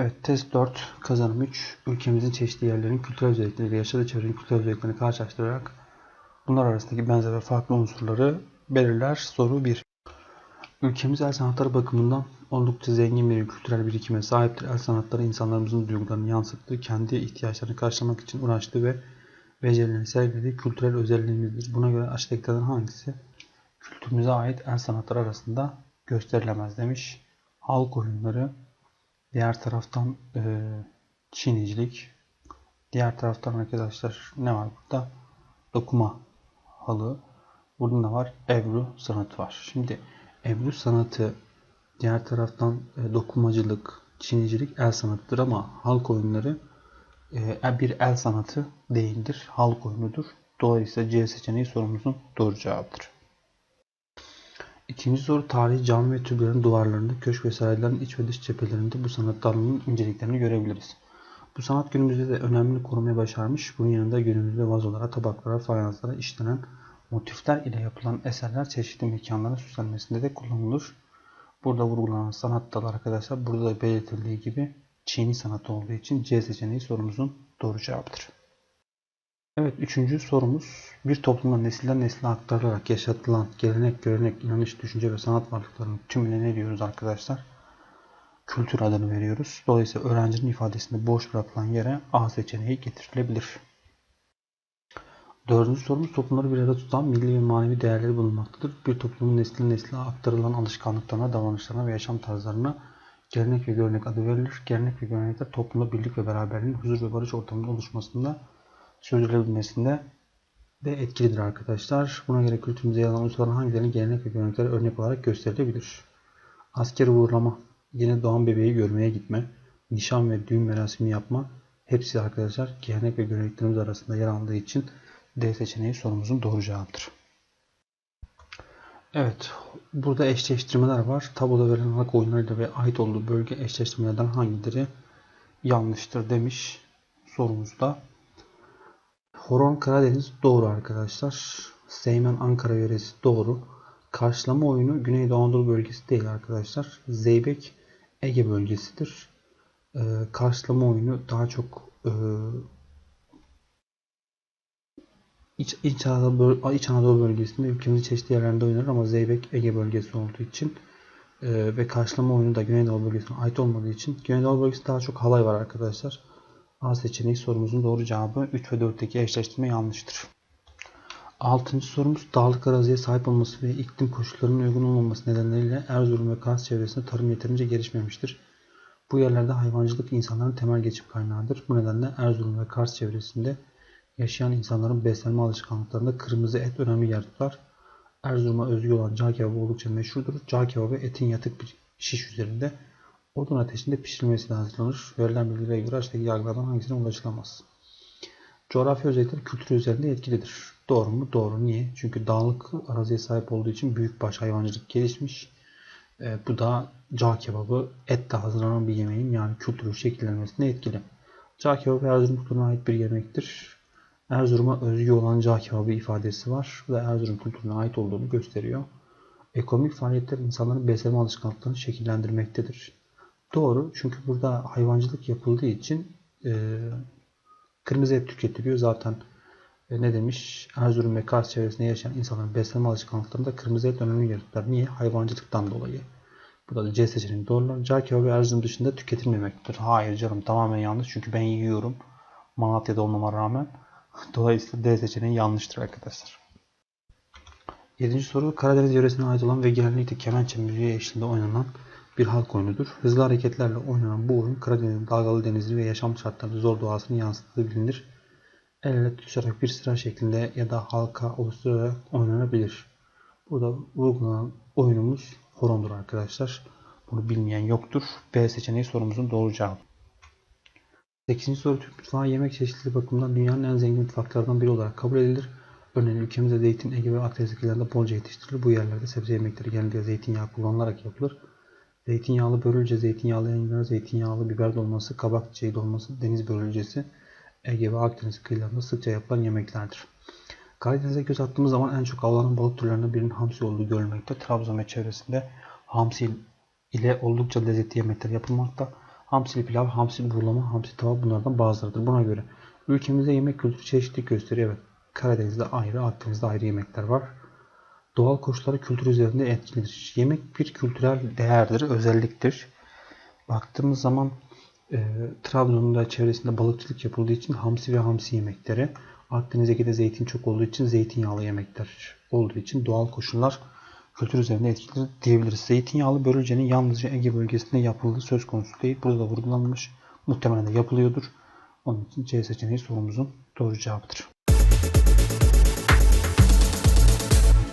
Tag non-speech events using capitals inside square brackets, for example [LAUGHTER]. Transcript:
Evet, test 4, kazanım 3. Ülkemizin çeşitli yerlerinin kültürel özellikleri ve yaşadığı çevrenin kültürel özelliklerini karşılaştırarak bunlar arasındaki benzer ve farklı unsurları belirler. Soru 1. Ülkemiz el sanatları bakımından oldukça zengin bir kültürel birikime sahiptir. El sanatları insanlarımızın duygularını yansıttığı, kendi ihtiyaçlarını karşılamak için uğraştığı ve becerilerini sergilediği kültürel özelliğimizdir. Buna göre aşağıdakilerden hangisi kültürümüze ait el sanatları arasında gösterilemez demiş. Halk oyunları, Diğer taraftan e, çinicilik. Diğer taraftan arkadaşlar ne var burada? Dokuma halı. Burada da var? Ebru sanatı var. Şimdi Ebru sanatı diğer taraftan e, dokumacılık, çinicilik el sanatıdır ama halk oyunları e, bir el sanatı değildir. Halk oyunudur. Dolayısıyla C seçeneği sorumuzun doğru cevabıdır. İkinci soru tarihi cami ve türbelerin duvarlarında, köşk ve sarayların iç ve dış cephelerinde bu sanat dalının inceliklerini görebiliriz. Bu sanat günümüzde de önemli korumaya başarmış. Bunun yanında günümüzde vazolara, tabaklara, fayanslara işlenen motifler ile yapılan eserler çeşitli mekanların süslenmesinde de kullanılır. Burada vurgulanan sanat dalı arkadaşlar burada da belirtildiği gibi Çin'i sanatı olduğu için C seçeneği sorumuzun doğru cevabıdır. Evet, üçüncü sorumuz. Bir toplumda nesilden nesile aktarılarak yaşatılan gelenek, görenek, inanış, düşünce ve sanat varlıklarının tümüne ne diyoruz arkadaşlar? Kültür adını veriyoruz. Dolayısıyla öğrencinin ifadesinde boş bırakılan yere A seçeneği getirilebilir. Dördüncü sorumuz toplumları bir arada tutan milli ve manevi değerleri bulunmaktadır. Bir toplumun nesilden nesile aktarılan alışkanlıklarına, davranışlarına ve yaşam tarzlarına gelenek ve görenek adı verilir. Gelenek ve görenekler toplumda birlik ve beraberliğin huzur ve barış ortamında oluşmasında sürdürülebilmesinde de etkilidir arkadaşlar. Buna göre kültürümüzde yer alan unsurların hangilerinin gelenek ve görenekler örnek olarak gösterilebilir? Asker uğurlama, yine doğan bebeği görmeye gitme, nişan ve düğün merasimi yapma hepsi arkadaşlar gelenek ve göreneklerimiz arasında yer aldığı için D seçeneği sorumuzun doğru cevabıdır. Evet, burada eşleştirmeler var. Tabloda verilen halk oyunlarıyla ve ait olduğu bölge eşleştirmelerden hangileri yanlıştır demiş sorumuzda. Horon Karadeniz doğru arkadaşlar. Seymen Ankara yöresi doğru. Karşılama oyunu Güneydoğu Anadolu bölgesi değil arkadaşlar. Zeybek Ege bölgesidir. Ee, karşılama oyunu daha çok e, İç, İç, Anadolu, İç Anadolu bölgesinde ülkemizin çeşitli yerlerinde oynanır ama Zeybek Ege bölgesi olduğu için e, ve karşılama oyunu da Güneydoğu bölgesine ait olmadığı için Güneydoğu bölgesinde daha çok halay var arkadaşlar. A seçeneği sorumuzun doğru cevabı 3 ve 4'teki eşleştirme yanlıştır. 6. sorumuz dağlık araziye sahip olması ve iklim koşullarının uygun olmaması nedeniyle Erzurum ve Kars çevresinde tarım yeterince gelişmemiştir. Bu yerlerde hayvancılık insanların temel geçim kaynağıdır. Bu nedenle Erzurum ve Kars çevresinde yaşayan insanların beslenme alışkanlıklarında kırmızı et önemli yer tutar. Erzurum'a özgü olan cağ kebabı oldukça meşhurdur. Cağ kebabı etin yatık bir şiş üzerinde Odun ateşinde pişirilmesiyle hazırlanır. Verilen bilgilere göre aşağıdaki yargılardan hangisine ulaşılamaz? Coğrafya özellikleri kültür üzerinde etkilidir. Doğru mu? Doğru. Niye? Çünkü dağlık araziye sahip olduğu için büyükbaş hayvancılık gelişmiş. E, bu da cağ kebabı etle hazırlanan bir yemeğin yani kültürü şekillenmesine etkili. Cağ kebabı Erzurum kültürüne ait bir yemektir. Erzurum'a özgü olan cağ kebabı ifadesi var ve Erzurum kültürüne ait olduğunu gösteriyor. Ekonomik faaliyetler insanların beslenme alışkanlıklarını şekillendirmektedir. Doğru. Çünkü burada hayvancılık yapıldığı için e, kırmızı et tüketiliyor. Zaten e, ne demiş? Erzurum ve Kars çevresinde yaşayan insanların beslenme alışkanlıklarında kırmızı et önemli yer. Niye? Hayvancılıktan dolayı. Burada da C seçeneği doğrular. Cağ kebabı Erzurum dışında tüketilmemektedir. Hayır canım tamamen yanlış. Çünkü ben yiyorum. Malatya'da olmama rağmen. [LAUGHS] Dolayısıyla D seçeneği yanlıştır arkadaşlar. 7. soru Karadeniz yöresine ait olan ve genellikle kemençe müziği eşliğinde oynanan bir halk oyunudur. Hızlı hareketlerle oynanan bu oyun Karadeniz'in dalgalı denizi ve yaşam şartlarında zor doğasını yansıttığı bilinir. El ele tutuşarak bir sıra şeklinde ya da halka oluşturarak oynanabilir. Burada vurgulanan oyunumuz horondur arkadaşlar. Bunu bilmeyen yoktur. B seçeneği sorumuzun doğru cevabı. 8. soru Türk mutfağı yemek çeşitliliği bakımından dünyanın en zengin mutfaklarından biri olarak kabul edilir. Örneğin ülkemizde zeytin, Ege ve Akdeniz ülkelerinde bolca yetiştirilir. Bu yerlerde sebze yemekleri genellikle zeytinyağı kullanılarak yapılır. Zeytinyağlı börülce, zeytinyağlı enginar, zeytinyağlı biber dolması, kabak çiçeği dolması, deniz börülcesi Ege ve Akdeniz kıyılarında sıkça yapılan yemeklerdir. Karadeniz'e göz attığımız zaman en çok avlanan balık türlerinden birinin hamsi olduğu görülmekte. Trabzon ve çevresinde hamsi ile oldukça lezzetli yemekler yapılmakta. Hamsili pilav, hamsi burulama, hamsi tava bunlardan bazılarıdır. Buna göre ülkemizde yemek kültürü çeşitlilik gösteriyor. Evet. Karadeniz'de ayrı, Akdeniz'de ayrı yemekler var. Doğal koşulları kültür üzerinde etkilidir. Yemek bir kültürel değerdir, özelliktir. Baktığımız zaman e, Trabzon'da çevresinde balıkçılık yapıldığı için hamsi ve hamsi yemekleri, Akdeniz Ege'de zeytin çok olduğu için zeytinyağlı yemekler olduğu için doğal koşullar kültür üzerinde etkilidir diyebiliriz. Zeytinyağlı börülcenin yalnızca Ege bölgesinde yapıldığı söz konusu değil. Burada da vurgulanmış. Muhtemelen de yapılıyordur. Onun için C seçeneği sorumuzun doğru cevabıdır.